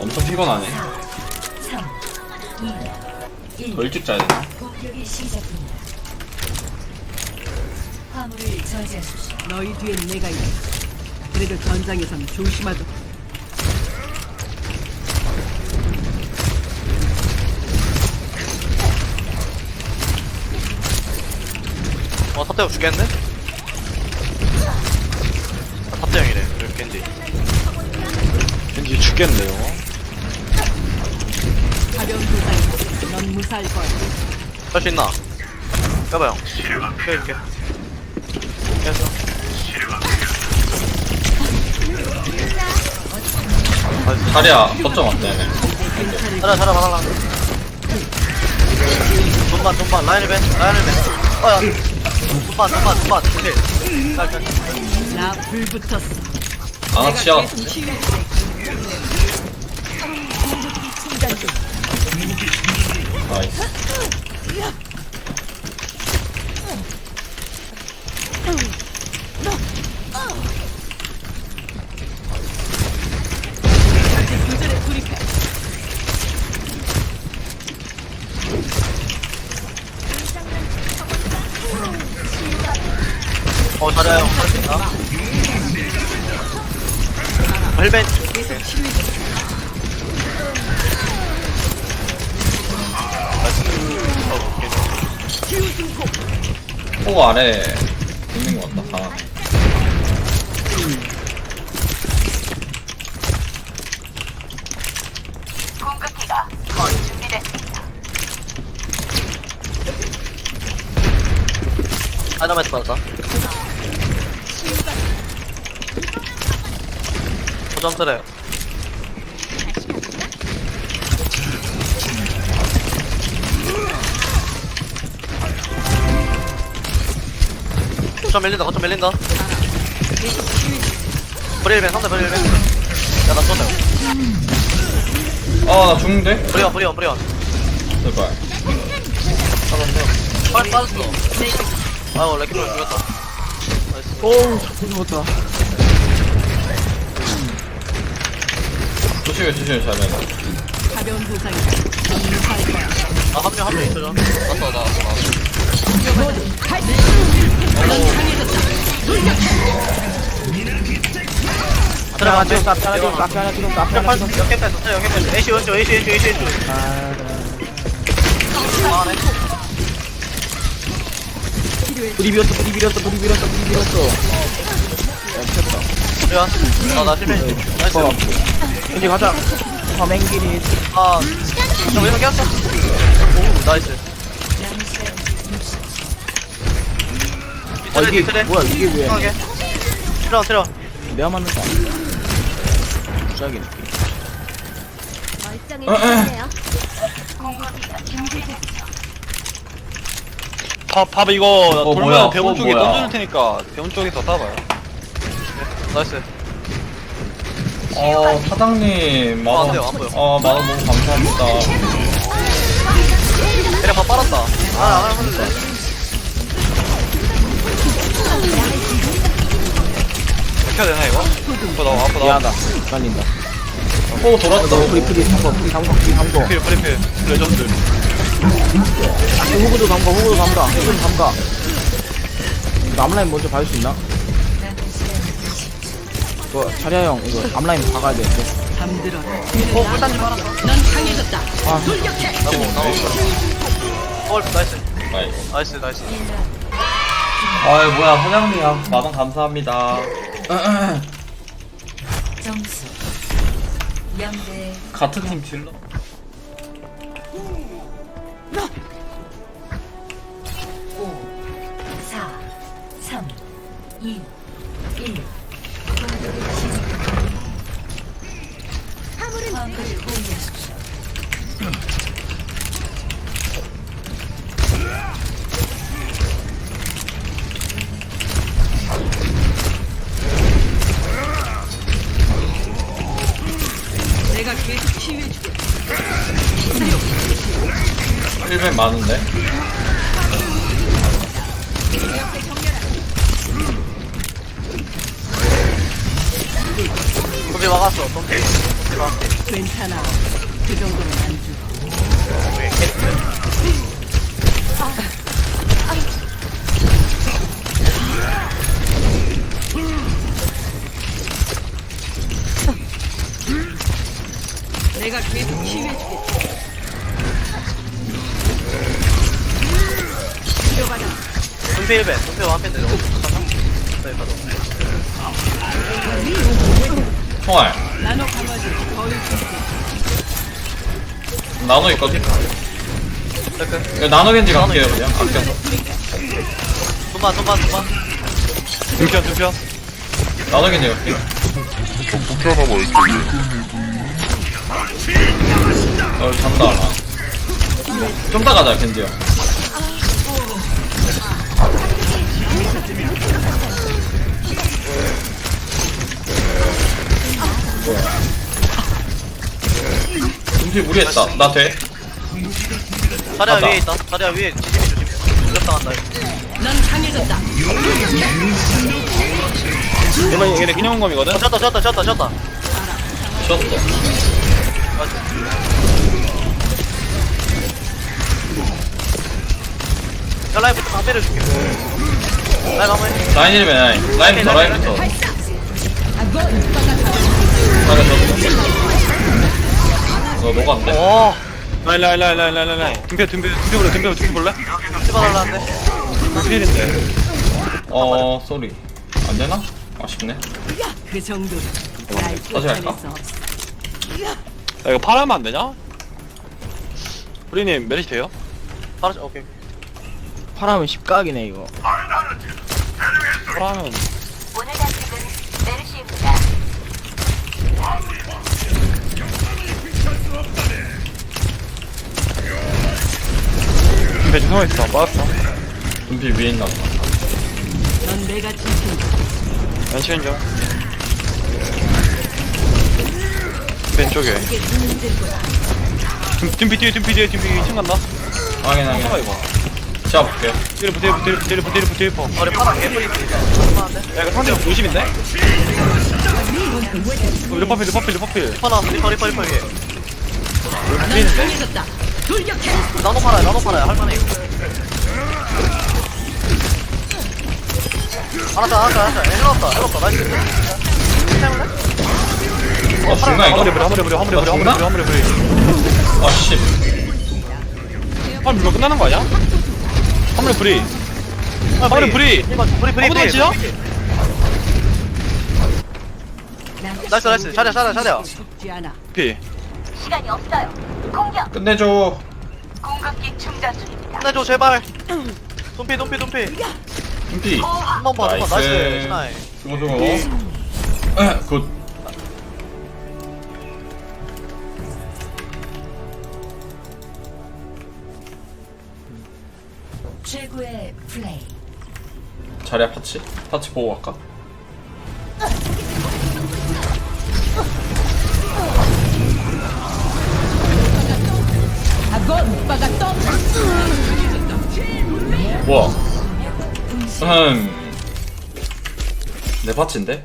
엄청 피곤하네. 3, 2, 더 일찍 자야 되나? 공격이 시작됩니다. 화물을 저지하십시오. 너희 뒤엔 내가 있다. 그래도 전장에선 조심하도록. 어 탑대형 죽겠는데? 아, 탑대형이래 여기 겐지 왠지 죽겠네요. 가벼운 부상이다. 넌 무사할 거야. 할 수 있나? 형 빼줄게 됐어 자리야, 거점 왔다, 얘네. 자라 자라 봐달라 돈반 돈반 라인을 빼 라인을 빼 어야 돈반 돈반 돈반 오케이. 아, 치아. 나이스. 어 형할수 있나? 헬벤. 포 아래 있는 것 같다, 강하네. 하나만 받았 고점 트래 거점 밀린다 거점 밀린다. 브레일벤 상대 브레일벤 야나 쏜다. 아, 나 죽는데? 브리온 브리온 브리온 제발. 빨리 빠졌어. 아이고 레키로 죽였다 오우, 죽었다. 조심해, 조심해, 자리야. 가벼운 부상이다. 넌 무사할 거야. 아, 한 명, 한 명 있어줘. 나왔어, 나왔어, 나왔어. 들어가, 지금 딱, 하나, 지금 딱, 하나, 지금 딱, 하나, 지금 딱. 역행 뺐어, 역행 뺐어. 애쉬 왼쪽, 애쉬 왼쪽, 애쉬 왼쪽. 아, 네. 불이 비었어, 불이 비었어, 불이 비었어, 불이 비었어. 들어가. 아, 나 실패. 나이스. 이제 가자. 화맹길이. 아, 저 왼쪽 깼어. 오, 나이스. 아, 이게 뭐야, 이게 왜. 트레, 트레. 내가 맞는 거 아니야? 부작이네. 밥, 밥 이거 어, 뭐야? 돌면 대문 어, 쪽에 뭐야? 던져줄 테니까 대문 쪽에서 따봐요. 나이스. 어, 사장님, 어, 안 만원, 돼요, 안 보여. 어, 만원 너무 감사합니다. 얘네 밥 빨았다. 아, 안 하면 돼. 어떻게 해야 되나 이거? 나와 아파 나와. 미안하다. 깔린다. 포 돌았어. 너 프리 프리 삼거 프리 삼거 프리 삼거. 프리 프리 프리 레전드. 후구도 삼거 후구도 삼가 후구도. 이거 앞라인 먼저 봐줄 수 있나? 이거 차려 형 이거 앞라인 박아야 돼. 이거. 잠들어라. 어, 강해졌다. 아, 나고, 나고. 어, 나이스. 아이고. 나이스, 나이스. 아이, 뭐야, 사장님, 만원 감사합니다. 점수 0대 같은 팀 딜러? 5, 4, 3, 2, 내가 계속 치유해줄게. 1벤 많은데? 좀비 막았어 좀비 좀비 막았어 괜찮아. 그 정도는 안 주고. 내가 계속 치유해줄게. 치료받아. 좀비 1배 좀비 완패 내려 네. 나 노 강화제 거의 준비. 나노 있거든? 체크 이거 나노 겐지 갈게요, 그냥. 아껴서. 좀만 좀만 좀만 둠편 둠편 나노 겐지 갈게요. 어, 잔다, 하나. 좀더 가자, 겐지 형. 준비 무리했다. 나 돼? 자리야 맞다. 위에 있다 자리야 위에 지짐이 조심 공격당한다 넌 강해졌다. 얘네 얘네 기념검이거든 어 졌다 졌다 졌다 졌다 졌어. 야 라이브부터 방패를 줄게 라이브 한번 해 라인 1배 라인. 라인부터, 라인부터. 너 녹았는데? 오 라인 라인 라인 라인 라인 라인 둠편 둠편 둠편 볼래 둠편 둠편 볼래? 찍어달라는데 둠편인데 어, 쏘리. 안 되나? 아쉽네. 그 정도는 날 다시 할까? 쫓아낼 수 없어. 야 이거 팔하면 안 되냐? 우리님 메리시 돼요? 바로 쳐- 오케이 파라면 10각이네 이거 팔하면 둠편 죄송했어 빠졌어 눈피 위에 있나. 넌 내가 지킨다. 연치는 좀 왼쪽에 둠- 둠피 뒤에 둠피 뒤에 둠피 2층 간다 확인, 상가 확인. 이거 잡아볼게요. 뒤리프 뒤리프 뒤리프 뒤리프 뒤리프 뒤리프 야 우리 파란 개뿔이 얼마한데? 이거 상대 50인데? 르퍼필 르퍼필 르퍼필 리퍼 나왔어 리퍼 리퍼 리퍼 위에 르퍼필인데? 강해졌다. 돌격해. 나노 팔아요 나노 팔아요 할만해 이거 알았다 알았다 알았다 해놨다 해놨다 나이스 해볼래? 어, 화물에 이거? 화물에 화물에 화물에 부려 화물에 부려 아, 씨. 화물 불면 끝나는 거 아니야? 화물에 불이 화물에 불이 이거 브리 브리 아무도 브리 안 치죠? 나이스 나이스 자리야 죽지 않아. 피 시간이 없어요. 공격. 끝내줘. 공급기 충전 중입니다. 끝내줘 제발 돈피 돈피 돈피 눈피. 한 번 봐, 한번 나이스 나이스. 수고, 수고. 에, 굿. 최고의 플레이. 자리야, 파치? 파치 보고 갈까? 뭐야? 음. 내 파치인데?